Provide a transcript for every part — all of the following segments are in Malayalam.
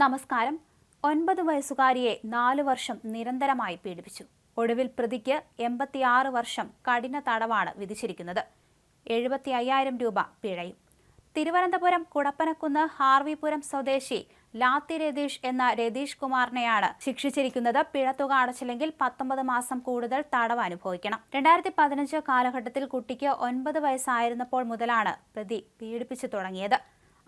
നമസ്കാരം. ഒൻപത് വയസ്സുകാരിയെ നാലു വർഷം നിരന്തരമായി പീഡിപ്പിച്ചു. ഒടുവിൽ പ്രതിക്ക് എൺപത്തിയാറ് വർഷം കഠിന തടവാണ് വിധിച്ചിരിക്കുന്നത്. എഴുപത്തി അയ്യായിരം രൂപ പിഴയും. തിരുവനന്തപുരം കുടപ്പനക്കുന്ന് ഹാർവിപുരം സ്വദേശി ലാത്തി രതീഷ് എന്ന രതീഷ് കുമാറിനെയാണ് ശിക്ഷിച്ചിരിക്കുന്നത്. പിഴത്തുക അടച്ചില്ലെങ്കിൽ പത്തൊമ്പത് മാസം കൂടുതൽ തടവ് അനുഭവിക്കണം. രണ്ടായിരത്തി പതിനഞ്ച് കാലഘട്ടത്തിൽ കുട്ടിക്ക് ഒൻപത് വയസ്സായിരുന്നപ്പോൾ മുതലാണ് പ്രതി പീഡിപ്പിച്ചു തുടങ്ങിയത്.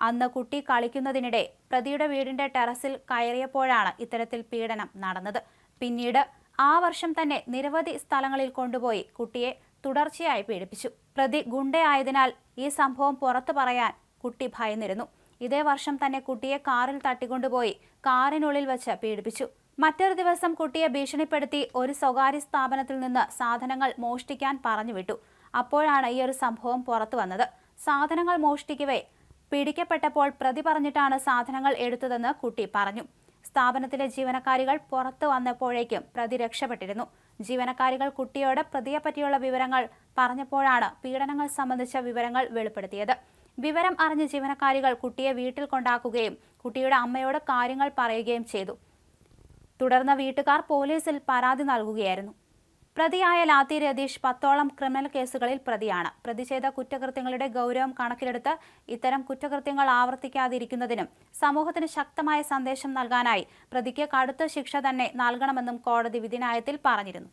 അന്ന് കുട്ടി കളിക്കുന്നതിനിടെ പ്രതിയുടെ വീടിന്റെ ടെറസിൽ കയറിയപ്പോഴാണ് ഇത്തരത്തിൽ പീഡനം നടന്നത്. പിന്നീട് ആ വർഷം തന്നെ നിരവധി സ്ഥലങ്ങളിൽ കൊണ്ടുപോയി കുട്ടിയെ തുടർച്ചയായി പീഡിപ്പിച്ചു. പ്രതി ഗുണ്ടയായതിനാൽ ഈ സംഭവം പുറത്തു പറയാൻ കുട്ടി ഭയന്നിരുന്നു. ഇതേ വർഷം തന്നെ കുട്ടിയെ കാറിൽ തട്ടിക്കൊണ്ടുപോയി കാറിനുള്ളിൽ വെച്ച് പീഡിപ്പിച്ചു. മറ്റൊരു ദിവസം കുട്ടിയെ ഭീഷണിപ്പെടുത്തി ഒരു സ്വകാര്യ സ്ഥാപനത്തിൽ നിന്ന് സാധനങ്ങൾ മോഷ്ടിക്കാൻ പറഞ്ഞു വിട്ടു അപ്പോഴാണ് ഈ ഒരു സംഭവം പുറത്തു വന്നത്. സാധനങ്ങൾ മോഷ്ടിക്കവേ പിടിക്കപ്പെട്ടപ്പോൾ പ്രതി പറഞ്ഞിട്ടാണ് സാധനങ്ങൾ എടുത്തതെന്ന് കുട്ടി പറഞ്ഞു. സ്ഥാപനത്തിലെ ജീവനക്കാരികൾ പുറത്തു വന്നപ്പോഴേക്കും പ്രതി രക്ഷപ്പെട്ടിരുന്നു. ജീവനക്കാരികൾ കുട്ടിയോട് പ്രതിയെപ്പറ്റിയുള്ള വിവരങ്ങൾ പറഞ്ഞപ്പോഴാണ് പീഡനങ്ങൾ സംബന്ധിച്ച വിവരങ്ങൾ വെളിപ്പെടുത്തിയത്. വിവരം അറിഞ്ഞ ജീവനക്കാരികൾ കുട്ടിയെ വീട്ടിൽ കൊണ്ടാക്കുകയും കുട്ടിയുടെ അമ്മയോട് കാര്യങ്ങൾ പറയുകയും ചെയ്തു. തുടർന്ന് വീട്ടുകാർ പോലീസിൽ പരാതി നൽകുകയായിരുന്നു. പ്രതിയായ ലാത്തി രതീഷ് പത്തോളം ക്രിമിനൽ കേസുകളിൽ പ്രതിയാണ്. പ്രതി ചെയ്ത കുറ്റകൃത്യങ്ങളുടെ ഗൗരവം കണക്കിലെടുത്ത് ഇത്തരം കുറ്റകൃത്യങ്ങൾ ആവർത്തിക്കാതിരിക്കുന്നതിനും സമൂഹത്തിന് ശക്തമായ സന്ദേശം നൽകാനായി പ്രതിക്ക് കടുത്ത ശിക്ഷ തന്നെ നൽകണമെന്നും കോടതി വിധിനായത്തിൽ പറഞ്ഞിരുന്നു.